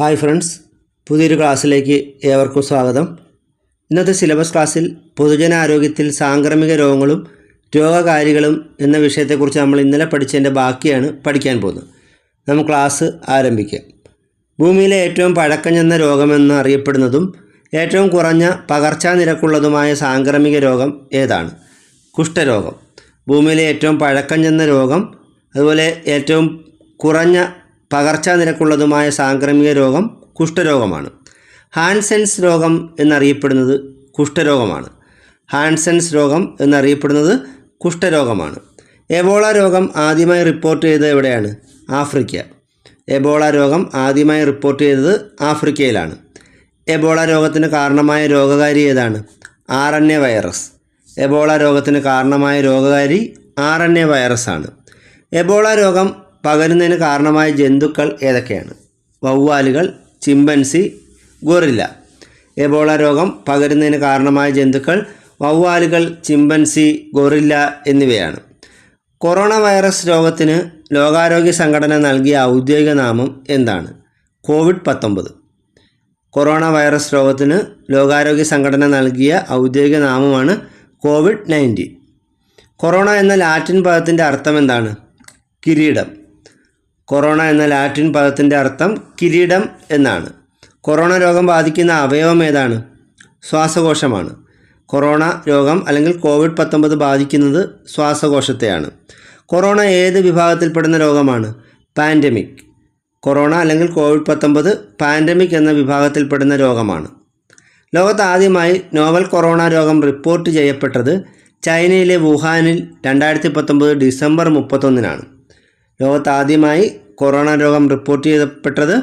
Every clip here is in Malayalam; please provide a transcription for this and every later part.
ഹായ് ഫ്രണ്ട്സ് പുതിയൊരു ക്ലാസ്സിലേക്ക് ഏവർക്കും സ്വാഗതം. ഇന്നത്തെ സിലബസ് ക്ലാസ്സിൽ പൊതുജനാരോഗ്യത്തിൽ സാംക്രമിക രോഗങ്ങളും രോഗകാരികളും എന്ന വിഷയത്തെക്കുറിച്ച് നമ്മൾ ഇന്നലെ പഠിച്ചതിന്റെ ബാക്കിയാണ് പഠിക്കാൻ പോകുന്നത്. നമുക്ക് ക്ലാസ് ആരംഭിക്കാം. ഭൂമിയിലെ ഏറ്റവും പഴക്കം ചെന്ന രോഗമെന്ന് അറിയപ്പെടുന്നതും ഏറ്റവും കുറഞ്ഞ പകർച്ചാ നിരക്കുള്ളതുമായ സാംക്രമിക രോഗം ഏതാണ്? കുഷ്ഠരോഗം. ഭൂമിയിലെ ഏറ്റവും പഴക്കം ചെന്ന രോഗം അതുപോലെ ഏറ്റവും കുറഞ്ഞ പകർച്ചാ നിരക്കുള്ളതുമായ സാംക്രമിക രോഗം കുഷ്ഠരോഗമാണ്. ഹാൻസെൻസ് രോഗം എന്നറിയപ്പെടുന്നത് കുഷ്ഠരോഗമാണ്. ഹാൻസെൻസ് രോഗം എന്നറിയപ്പെടുന്നത് കുഷ്ഠരോഗമാണ്. എബോള രോഗം ആദ്യമായി റിപ്പോർട്ട് ചെയ്തത് എവിടെയാണ്? ആഫ്രിക്ക. എബോള രോഗം ആദ്യമായി റിപ്പോർട്ട് ചെയ്തത് ആഫ്രിക്കയിലാണ്. എബോള രോഗത്തിന് കാരണമായ രോഗകാരി ഏതാണ്? R N A virus. Ebola രോഗത്തിന് കാരണമായ രോഗകാരി ആർ എൻ എ വൈറസാണ്. എബോള രോഗം പകരുന്നതിന് കാരണമായ ജന്തുക്കൾ ഏതൊക്കെയാണ്? വവ്വാലുകൾ ചിമ്പൻസി ഗൊറില്ല. എബോള രോഗം പകരുന്നതിന് കാരണമായ ജന്തുക്കൾ വവ്വാലുകൾ ചിമ്പൻസി ഗൊറില്ല എന്നിവയാണ്. കൊറോണ വൈറസ് രോഗത്തിന് ലോകാരോഗ്യ സംഘടന നൽകിയ ഔദ്യോഗിക നാമം എന്താണ്? കോവിഡ് പത്തൊമ്പത്. കൊറോണ വൈറസ് രോഗത്തിന് ലോകാരോഗ്യ സംഘടന നൽകിയ ഔദ്യോഗിക നാമമാണ് കോവിഡ് നയന്റീൻ. കൊറോണ എന്ന ലാറ്റിൻ പദത്തിന്റെ അർത്ഥം എന്താണ്? കിരീടം. കൊറോണ എന്ന ലാറ്റിൻ പദത്തിന്റെ അർത്ഥം കിരീടം എന്നാണ്. കൊറോണ രോഗം ബാധിക്കുന്ന അവയവം ഏതാണ്? ശ്വാസകോശമാണ്. കൊറോണ രോഗം അല്ലെങ്കിൽ കോവിഡ് പത്തൊമ്പത് ബാധിക്കുന്നത് ശ്വാസകോശത്തെയാണ്. കൊറോണ ഏത് വിഭാഗത്തിൽപ്പെടുന്ന രോഗമാണ്? പാൻഡമിക്. കൊറോണ അല്ലെങ്കിൽ കോവിഡ് പത്തൊമ്പത് പാൻഡമിക് എന്ന വിഭാഗത്തിൽപ്പെടുന്ന രോഗമാണ്. ലോകത്ത് ആദ്യമായി നോവൽ കൊറോണ രോഗം റിപ്പോർട്ട് ചെയ്യപ്പെട്ടത് ചൈനയിലെ വുഹാനിൽ രണ്ടായിരത്തി പത്തൊമ്പത് ഡിസംബർ മുപ്പത്തൊന്നിനാണ്. ലോകത്ത് ആദ്യമായി കൊറോണ രോഗം റിപ്പോർട്ട് ചെയ്യപ്പെട്ടത്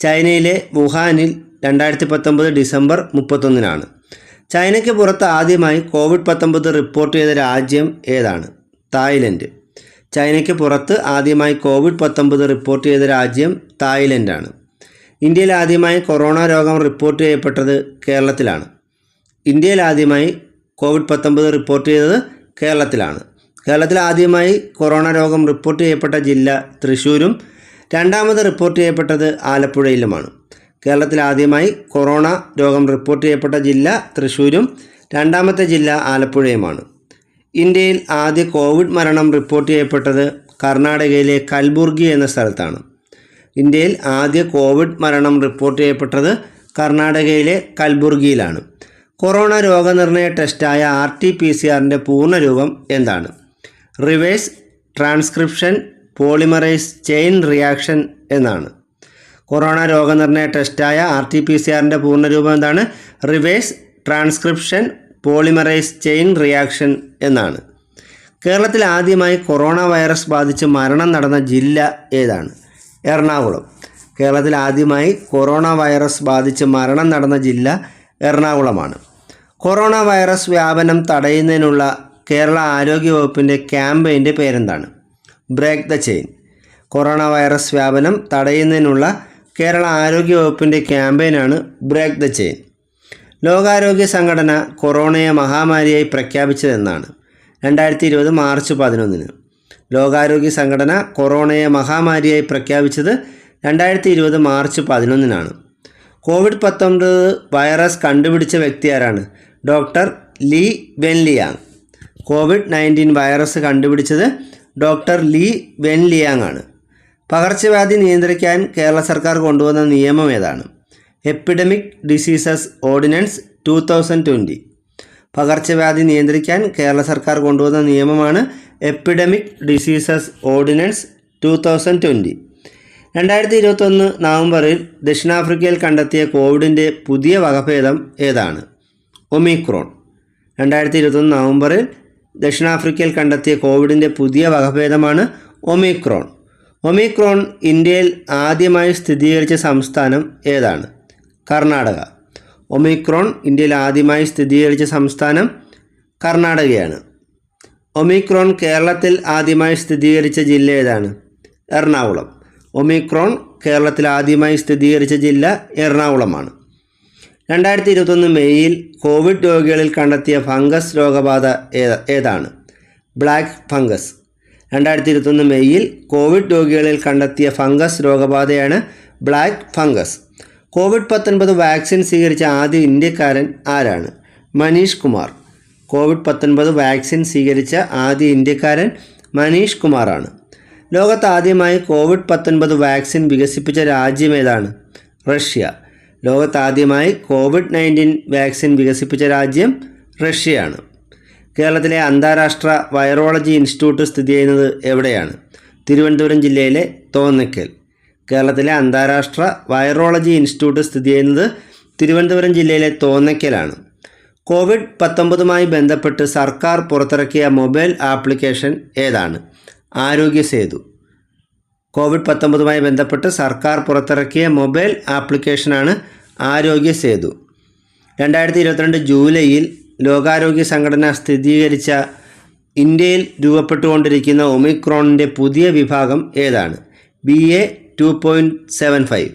ചൈനയിലെ വുഹാനിൽ രണ്ടായിരത്തി പത്തൊമ്പത് ഡിസംബർ മുപ്പത്തൊന്നിനാണ്. ചൈനയ്ക്ക് പുറത്ത് ആദ്യമായി കോവിഡ് പത്തൊമ്പത് റിപ്പോർട്ട് ചെയ്ത രാജ്യം ഏതാണ്? തായ്ലൻഡ്. ചൈനയ്ക്ക് പുറത്ത് ആദ്യമായി കോവിഡ് പത്തൊമ്പത് റിപ്പോർട്ട് ചെയ്ത രാജ്യം തായ്ലൻഡാണ്. ഇന്ത്യയിൽ ആദ്യമായി കൊറോണ രോഗം റിപ്പോർട്ട് ചെയ്യപ്പെട്ടത് കേരളത്തിലാണ്. ഇന്ത്യയിൽ ആദ്യമായി കോവിഡ് പത്തൊമ്പത് റിപ്പോർട്ട് ചെയ്തത് കേരളത്തിലാണ്. കേരളത്തിൽ ആദ്യമായി കൊറോണ രോഗം റിപ്പോർട്ട് ചെയ്യപ്പെട്ട ജില്ല തൃശ്ശൂരും രണ്ടാമത് റിപ്പോർട്ട് ചെയ്യപ്പെട്ടത് ആലപ്പുഴയിലുമാണ്. കേരളത്തിൽ ആദ്യമായി കൊറോണ രോഗം റിപ്പോർട്ട് ചെയ്യപ്പെട്ട ജില്ല തൃശ്ശൂരും രണ്ടാമത്തെ ജില്ല ആലപ്പുഴയുമാണ്. ഇന്ത്യയിൽ ആദ്യ കോവിഡ് മരണം റിപ്പോർട്ട് ചെയ്യപ്പെട്ടത് കർണാടകയിലെ കൽബുർഗി എന്ന സ്ഥലത്താണ്. ഇന്ത്യയിൽ ആദ്യ കോവിഡ് മരണം റിപ്പോർട്ട് ചെയ്യപ്പെട്ടത് കർണാടകയിലെ കൽബുർഗിയിലാണ്. കൊറോണ രോഗനിർണയ ടെസ്റ്റായ ആർ ടി പി സി ആറിന്റെ പൂർണരൂപം എന്താണ്? Reverse transcription polymerase chain reaction എന്നാണ്. കൊറോണ രോഗനിർണയ ടെസ്റ്റായ ആർ ടി പി സി ആറിന്റെ പൂർണരൂപം എന്താണ്? Reverse transcription polymerase chain reaction എന്നാണ്. കേരളത്തിൽ ആദ്യമായി കൊറോണ വൈറസ് ബാധിച്ച് മരണം നടന്ന ജില്ല ഏതാണ്? എറണാകുളം. കേരളത്തിൽ ആദ്യമായി കൊറോണ വൈറസ് ബാധിച്ച് മരണം നടന്ന ജില്ല എറണാകുളമാണ്. കൊറോണ വൈറസ് വ്യാപനം തടയുന്നതിനുള്ള കേരള ആരോഗ്യ വകുപ്പിന്റെ ക്യാമ്പയിന്റെ പേരെന്താണ്? Break the chain corona virus വ്യാപനം തടയുന്നതിനുള്ള കേരള ആരോഗ്യ വകുപ്പിന്റെ ക്യാമ്പയിനാണ് ബ്രേക്ക് ദ ചെയിൻ ലോകാരോഗ്യ സംഘടന കൊറോണയെ മഹാമാരിയായി പ്രഖ്യാപിച്ചതെന്നാണ് രണ്ടായിരത്തി ഇരുപത് മാർച്ച് പതിനൊന്നിന്. ലോകാരോഗ്യ സംഘടന കൊറോണയെ മഹാമാരിയായി പ്രഖ്യാപിച്ചത് രണ്ടായിരത്തി ഇരുപത് മാർച്ച് പതിനൊന്നിനാണ്. കോവിഡ് പത്തൊമ്പത് വൈറസ് കണ്ടുപിടിച്ച വ്യക്തി ആരാണ്? Doctor Li Wenliang. COVID nineteen virus കണ്ടുപിടിച്ചത് ഡോക്ടർ ലീ വെൻ ലിയാങ് ആണ് പകർച്ചവ്യാധി നിയന്ത്രിക്കാൻ കേരള സർക്കാർ കൊണ്ടുവന്ന നിയമം ഏതാണ്? Epidemic diseases ordinance two thousand twenty പകർച്ചവ്യാധി നിയന്ത്രിക്കാൻ കേരള സർക്കാർ കൊണ്ടുവന്ന നിയമമാണ് epidemic diseases ordinance two thousand twenty രണ്ടായിരത്തി ഇരുപത്തൊന്ന് നവംബറിൽ ദക്ഷിണാഫ്രിക്കയിൽ കണ്ടെത്തിയ കോവിഡിന്റെ പുതിയ വകഭേദം ഏതാണ്? ഒമിക്രോൺ. രണ്ടായിരത്തി ഇരുപത്തൊന്ന് നവംബറിൽ ദക്ഷിണാഫ്രിക്കയിൽ കണ്ടെത്തിയ കോവിഡിന്റെ പുതിയ വകഭേദമാണ് ഒമിക്രോൺ. ഒമിക്രോൺ ഇന്ത്യയിൽ ആദ്യമായി സ്ഥിരീകരിച്ച സംസ്ഥാനം ഏതാണ്? കർണാടക. ഒമിക്രോൺ ഇന്ത്യയിൽ ആദ്യമായി സ്ഥിരീകരിച്ച സംസ്ഥാനം കർണാടകയാണ്. ഒമിക്രോൺ കേരളത്തിൽ ആദ്യമായി സ്ഥിരീകരിച്ച ജില്ല ഏതാണ്? എറണാകുളം. ഒമിക്രോൺ കേരളത്തിൽ ആദ്യമായി സ്ഥിരീകരിച്ച ജില്ല എറണാകുളമാണ്. രണ്ടായിരത്തി ഇരുപത്തൊന്ന് മെയ്യിൽ കോവിഡ് രോഗികളിൽ കണ്ടെത്തിയ ഫംഗസ് രോഗബാധ ഏതാണ്? Black fungus. രണ്ടായിരത്തി ഇരുപത്തൊന്ന് മെയ്യിൽ കോവിഡ് രോഗികളിൽ കണ്ടെത്തിയ ഫംഗസ് രോഗബാധയാണ് ബ്ലാക്ക് ഫംഗസ്. കോവിഡ് പത്തൊൻപത് വാക്സിൻ സ്വീകരിച്ച ആദ്യ ഇന്ത്യക്കാരൻ ആരാണ്? മനീഷ് കുമാർ. കോവിഡ് പത്തൊൻപത് വാക്സിൻ സ്വീകരിച്ച ആദ്യ ഇന്ത്യക്കാരൻ മനീഷ് കുമാറാണ്. ലോകത്ത് ആദ്യമായി കോവിഡ് പത്തൊൻപത് വാക്സിൻ വികസിപ്പിച്ച രാജ്യം ഏതാണ്? റഷ്യ. ലോകത്ത് ആദ്യമായി കോവിഡ് നയന്റീൻ വാക്സിൻ വികസിപ്പിച്ച രാജ്യം റഷ്യയാണ്. കേരളത്തിലെ അന്താരാഷ്ട്ര വൈറോളജി ഇൻസ്റ്റിറ്റ്യൂട്ട് സ്ഥിതി ചെയ്യുന്നത് എവിടെയാണ്? തിരുവനന്തപുരം ജില്ലയിലെ തോന്നയ്ക്കൽ കേരളത്തിലെ അന്താരാഷ്ട്ര വൈറോളജി ഇൻസ്റ്റിറ്റ്യൂട്ട് സ്ഥിതി ചെയ്യുന്നത് തിരുവനന്തപുരം ജില്ലയിലെ തോന്നയ്ക്കലാണ് കോവിഡ് പത്തൊമ്പതുമായി ബന്ധപ്പെട്ട് സർക്കാർ പുറത്തിറക്കിയ മൊബൈൽ ആപ്ലിക്കേഷൻ ഏതാണ്? ആരോഗ്യ സേതു കോവിഡ് പത്തൊമ്പതുമായി ബന്ധപ്പെട്ട് സർക്കാർ പുറത്തിറക്കിയ മൊബൈൽ ആപ്ലിക്കേഷനാണ് ആരോഗ്യ സേതു. രണ്ടായിരത്തി ഇരുപത്തിരണ്ട് ജൂലൈയിൽ ലോകാരോഗ്യ സംഘടന സ്ഥിരീകരിച്ച ഇന്ത്യയിൽ രൂപപ്പെട്ടുകൊണ്ടിരിക്കുന്ന ഒമിക്രോണിന്റെ പുതിയ വിഭാഗം ഏതാണ്? B A two point seven five.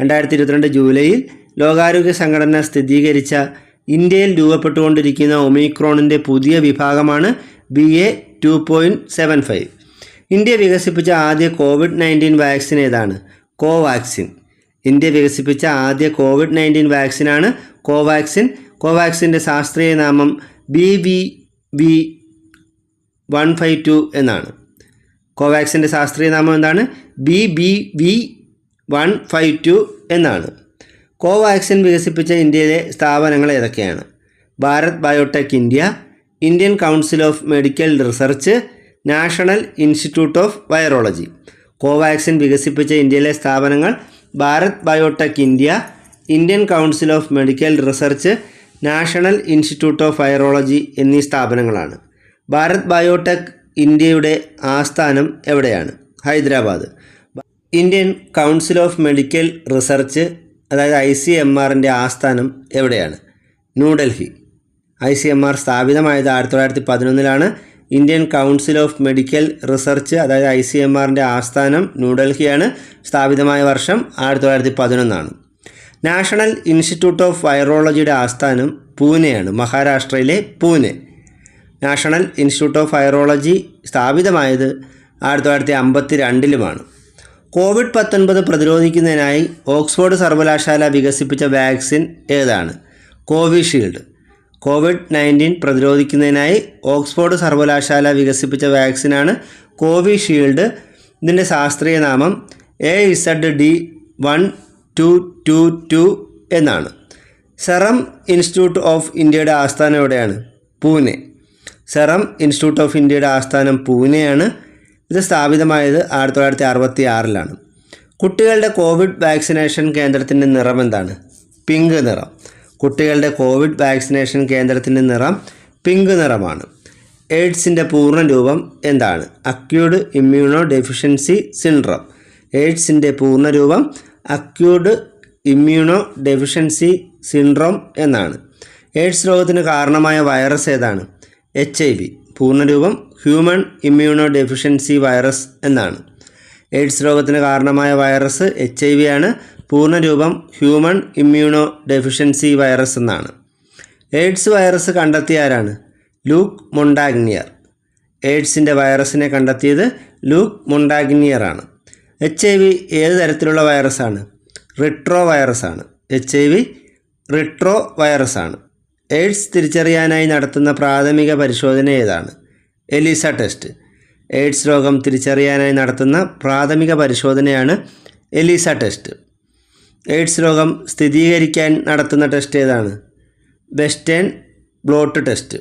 രണ്ടായിരത്തി ഇരുപത്തിരണ്ട് ജൂലൈയിൽ ലോകാരോഗ്യ സംഘടന സ്ഥിരീകരിച്ച ഇന്ത്യയിൽ രൂപപ്പെട്ടുകൊണ്ടിരിക്കുന്ന ഒമിക്രോണിന്റെ പുതിയ വിഭാഗമാണ് B A two point seven five. India വികസിപ്പിച്ച ആദ്യ കോവിഡ് നയന്റീൻ വാക്സിൻ ഏതാണ്? കോവാക്സിൻ. ഇന്ത്യ വികസിപ്പിച്ച ആദ്യ കോവിഡ് നയന്റീൻ വാക്സിനാണ് കോവാക്സിൻ. കോവാക്സിന്റെ ശാസ്ത്രീയ നാമം B V V one five two എന്നാണ്. കോവാക്സിന്റെ ശാസ്ത്രീയ നാമം എന്താണ്? B B V one five two എന്നാണ്. കോവാക്സിൻ വികസിപ്പിച്ച ഇന്ത്യയിലെ സ്ഥാപനങ്ങൾ ഏതൊക്കെയാണ്? Bharat Biotech India Indian Council of Medical Research National Institute of Virology. Covaxin വികസിപ്പിച്ച ഇന്ത്യയിലെ സ്ഥാപനങ്ങൾ Bharat Biotech India Indian Council of Medical Research National Institute of Virology എന്നീ സ്ഥാപനങ്ങളാണ്. ഭാരത് ബയോടെക് ഇന്ത്യയുടെ ആസ്ഥാനം എവിടെയാണ്? Hyderabad. Indian Council of Medical Research അതായത് ഐ സി എം ആറിന്റെ ആസ്ഥാനം എവിടെയാണ്? New Delhi. I C M R സ്ഥാപിതമായത് ആയിരത്തി തൊള്ളായിരത്തി പതിനൊന്നിലാണ്. Indian Council of Medical Research അതായത് ഐ സി എം ആറിന്റെ ആസ്ഥാനം ന്യൂഡൽഹിയാണ് സ്ഥാപിതമായ വർഷം ആയിരത്തി തൊള്ളായിരത്തി പതിനൊന്നാണ് നാഷണൽ ഇൻസ്റ്റിറ്റ്യൂട്ട് ഓഫ് വൈറോളജിയുടെ ആസ്ഥാനം പൂനെയാണ് മഹാരാഷ്ട്രയിലെ Pune. National Institute of Virology സ്ഥാപിതമായത് ആയിരത്തി തൊള്ളായിരത്തി അമ്പത്തി രണ്ടിലുമാണ് കോവിഡ് പത്തൊൻപത് പ്രതിരോധിക്കുന്നതിനായി ഓക്സ്ഫോർഡ് സർവകലാശാല വികസിപ്പിച്ച വാക്സിൻ ഏതാണ്? കോവിഷീൽഡ്. കോവിഡ് നയന്റീൻ പ്രതിരോധിക്കുന്നതിനായി ഓക്സ്ഫോർഡ് സർവകലാശാല വികസിപ്പിച്ച വാക്സിനാണ് കോവിഷീൽഡ്. ഇതിന്റെ ശാസ്ത്രീയ നാമം A Z D one two two two എന്നാണ്. സെറം ഇൻസ്റ്റിറ്റ്യൂട്ട് ഓഫ് ഇന്ത്യയുടെ ആസ്ഥാനം എവിടെയാണ്? പൂനെ. സെറം ഇൻസ്റ്റിറ്റ്യൂട്ട് ഓഫ് ഇന്ത്യയുടെ ആസ്ഥാനം പൂനെയാണ്. ഇത് സ്ഥാപിതമായത് ആയിരത്തി തൊള്ളായിരത്തി അറുപത്തി ആറിലാണ് കുട്ടികളുടെ കോവിഡ് വാക്സിനേഷൻ കേന്ദ്രത്തിന്റെ നിറം എന്താണ് പിങ്ക് നിറം. കുട്ടികളുടെ കോവിഡ് വാക്സിനേഷൻ കേന്ദ്രത്തിന്റെ നിറം പിങ്ക് നിറമാണ്. എയ്ഡ്സിന്റെ പൂർണ രൂപം എന്താണ്? Acquired immunodeficiency syndrome. എയ്ഡ്സിന്റെ പൂർണ രൂപം അക്യൂഡ് ഇമ്മ്യൂണോ ഡെഫിഷ്യൻസി സിൻഡ്രോം എന്നാണ്. എയ്ഡ്സ് രോഗത്തിന് കാരണമായ വൈറസ് ഏതാണ്? H I V. പൂർണരൂപം human immunodeficiency virus എന്നാണ്. എയ്ഡ്സ് രോഗത്തിന് കാരണമായ വൈറസ് എച്ച് ഐ വി ആണ്. പൂർണരൂപം ഹ്യൂമൺ ഇമ്മ്യൂണോ ഡെഫിഷ്യൻസി വൈറസ് എന്നാണ്. എയ്ഡ്സ് വൈറസ് കണ്ടെത്തിയ ആരാണ്? ലൂക്ക് മൊണ്ടാഗ്നിയർ. എയ്ഡ്സിന്റെ വൈറസിനെ കണ്ടെത്തിയത് ലൂക്ക് മൊണ്ടാഗ്നിയർ ആണ്. എച്ച് ഐ വി ഏത് തരത്തിലുള്ള വൈറസാണ് റിട്രോ വൈറസാണ് എച്ച് ഐ വി റിട്രോ വൈറസാണ് എയ്ഡ്സ് തിരിച്ചറിയാനായി നടത്തുന്ന പ്രാഥമിക പരിശോധന ഏതാണ്? എലിസ ടെസ്റ്റ് എയ്ഡ്സ് രോഗം തിരിച്ചറിയാനായി നടത്തുന്ന പ്രാഥമിക പരിശോധനയാണ് എലിസ ടെസ്റ്റ് എയ്ഡ്സ് രോഗം സ്ഥിരീകരിക്കാൻ നടത്തുന്ന ടെസ്റ്റ് ഏതാണ്? Western blot test.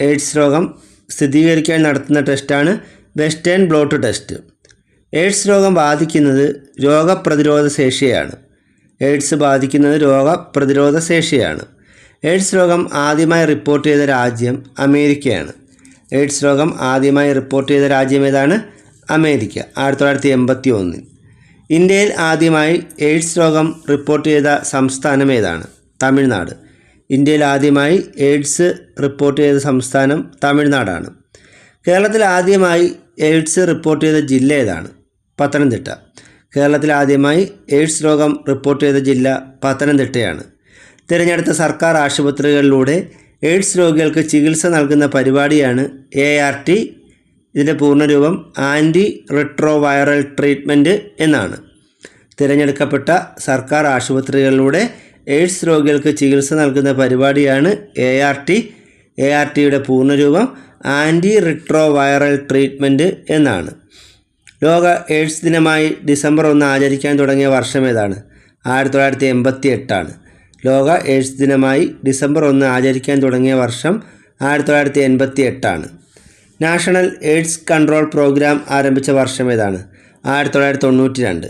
എയ്ഡ്സ് രോഗം സ്ഥിരീകരിക്കാൻ നടത്തുന്ന ടെസ്റ്റാണ് വെസ്റ്റേൺ ബ്ലോട്ട് ടെസ്റ്റ്. എയ്ഡ്സ് രോഗം ബാധിക്കുന്നത് രോഗപ്രതിരോധ ശേഷിയാണ്. എയ്ഡ്സ് ബാധിക്കുന്നത് രോഗപ്രതിരോധ ശേഷിയാണ്. എയ്ഡ്സ് രോഗം ആദ്യമായി റിപ്പോർട്ട് ചെയ്ത രാജ്യം അമേരിക്കയാണ്. എയ്ഡ്സ് രോഗം ആദ്യമായി റിപ്പോർട്ട് ചെയ്ത രാജ്യം ഏതാണ്? അമേരിക്ക. ആയിരത്തി തൊള്ളായിരത്തി എൺപത്തി ഒന്നിൽ. ഇന്ത്യയിൽ ആദ്യമായി എയ്ഡ്സ് രോഗം റിപ്പോർട്ട് ചെയ്ത സംസ്ഥാനം ഏതാണ്? തമിഴ്നാട്. ഇന്ത്യയിൽ ആദ്യമായി എയ്ഡ്സ് റിപ്പോർട്ട് ചെയ്ത സംസ്ഥാനം തമിഴ്നാടാണ്. കേരളത്തിൽ ആദ്യമായി എയ്ഡ്സ് റിപ്പോർട്ട് ചെയ്ത ജില്ല ഏതാണ്? പത്തനംതിട്ട. കേരളത്തിൽ ആദ്യമായി എയ്ഡ്സ് രോഗം റിപ്പോർട്ട് ചെയ്ത ജില്ല പത്തനംതിട്ടയാണ്. തിരഞ്ഞെടുത്ത സർക്കാർ ആശുപത്രികളിലൂടെ എയ്ഡ്സ് രോഗികൾക്ക് ചികിത്സ നൽകുന്ന പരിപാടിയാണ് എ ആർ ടി ഇതിന്റെ പൂർണരൂപം ആന്റി റിട്രോവൈറൽ ട്രീറ്റ്മെന്റ് എന്നാണ്. തിരഞ്ഞെടുക്കപ്പെട്ട സർക്കാർ ആശുപത്രികളിലൂടെ എയ്ഡ്സ് രോഗികൾക്ക് ചികിത്സ നൽകുന്ന പരിപാടിയാണ് A R T A R ടിയുടെ പൂർണരൂപം ആന്റി റിട്രോവൈറൽ ട്രീറ്റ്മെന്റ് എന്നാണ്. ലോക എയ്ഡ്സ് ദിനമായി ഡിസംബർ ഒന്ന് ആചരിക്കാൻ തുടങ്ങിയ വർഷം ഏതാണ്? ആയിരത്തി തൊള്ളായിരത്തി എൺപത്തി എട്ടാണ് ലോക എയ്ഡ്സ് ദിനമായി ഡിസംബർ ഒന്ന് ആചരിക്കാൻ തുടങ്ങിയ വർഷം ആയിരത്തി തൊള്ളായിരത്തി എൺപത്തി എട്ടാണ് നാഷണൽ എയ്ഡ്സ് കൺട്രോൾ പ്രോഗ്രാം ആരംഭിച്ച വർഷം ഏതാണ്? ആയിരത്തി തൊള്ളായിരത്തി തൊണ്ണൂറ്റി രണ്ട്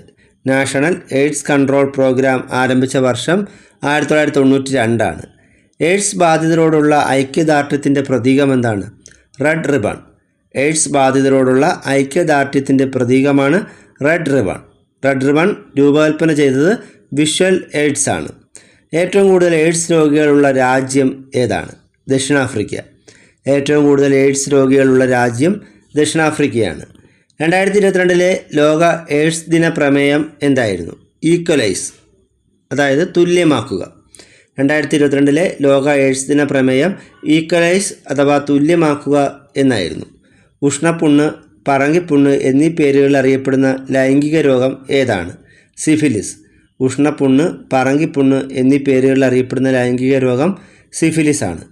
നാഷണൽ എയ്ഡ്സ് കൺട്രോൾ പ്രോഗ്രാം ആരംഭിച്ച വർഷം ആയിരത്തി തൊള്ളായിരത്തി തൊണ്ണൂറ്റി രണ്ടാണ് എയ്ഡ്സ് ബാധിതരോടുള്ള ഐക്യദാർഢ്യത്തിന്റെ പ്രതീകം എന്താണ്? Red ribbon. എയ്ഡ്സ് ബാധിതരോടുള്ള ഐക്യദാർഢ്യത്തിന്റെ പ്രതീകമാണ് റെഡ് റിബൺ. റെഡ് റിബൺ രൂപകൽപ്പന ചെയ്തത് വിഷ്വൽ എയ്ഡ്സ് ആണ്. ഏറ്റവും കൂടുതൽ എയ്ഡ്സ് രോഗികളുള്ള രാജ്യം ഏതാണ്? ദക്ഷിണാഫ്രിക്ക. ഏറ്റവും കൂടുതൽ എയ്ഡ്സ് രോഗികളുള്ള രാജ്യം ദക്ഷിണാഫ്രിക്കയാണ്. രണ്ടായിരത്തി ഇരുപത്തിരണ്ടിലെ ലോക എയ്ഡ്സ് ദിന പ്രമേയം എന്തായിരുന്നു? ഈക്വലൈസ് അതായത് തുല്യമാക്കുക. രണ്ടായിരത്തി ഇരുപത്തിരണ്ടിലെ ലോക എയ്ഡ്സ് ദിന പ്രമേയം ഈക്വലൈസ് അഥവാ തുല്യമാക്കുക എന്നായിരുന്നു. ഉഷ്ണപ്പുണ്ണ് പറങ്കിപ്പുണ്ണ് എന്നീ പേരുകളിൽ അറിയപ്പെടുന്ന ലൈംഗിക രോഗം ഏതാണ്? സിഫിലിസ്. ഉഷ്ണപ്പുണ്ണ് പറങ്കിപ്പുണ്ണ് എന്നീ പേരുകളിൽ അറിയപ്പെടുന്ന ലൈംഗിക രോഗം സിഫിലിസ് ആണ്